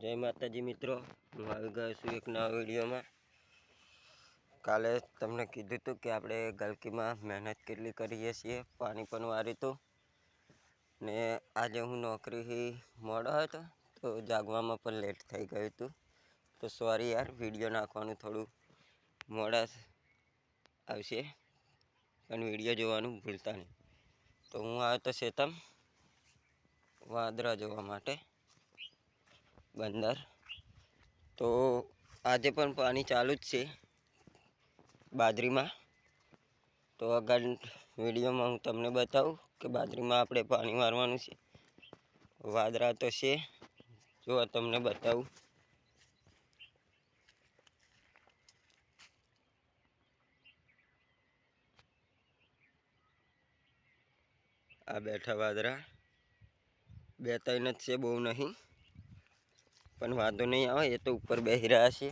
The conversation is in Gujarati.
જય માતાજી મિત્રો. હું આવી ગયો છું એક નવા વિડીયોમાં. કાલે તમને કીધું હતું કે આપણે ગલકીમાં મહેનત કેટલી કરીએ છીએ, પાણી પણ વાર્યું હતું ને આજે હું નોકરીથી મોડો હતો, તો જાગવામાં પણ લેટ થઈ ગયું હતું. તો સોરી યાર વીડિયો નાખવાનું થોડું મોડા આવશે. પણ વીડિયો જોવાનું ભૂલતા નહીં. તો હું આવ્યો તો શેતમ વાદરા જોવા માટે. બંદર. તો આજે પણ પાણી ચાલુ જ છે બાજરીમાં. તો આગળ વિડીયોમાં હું તમને બતાવું કે બાજરીમાં આપણે પાણી મારવાનું છે. વાદળા તો છે, જો તમને બતાવું. આ બેઠા વાદળા બે ત્રણ જ છે, બહુ નહીં. પણ વાંધો નહીં આવે એ તો ઉપર બેસી રહ્યા છે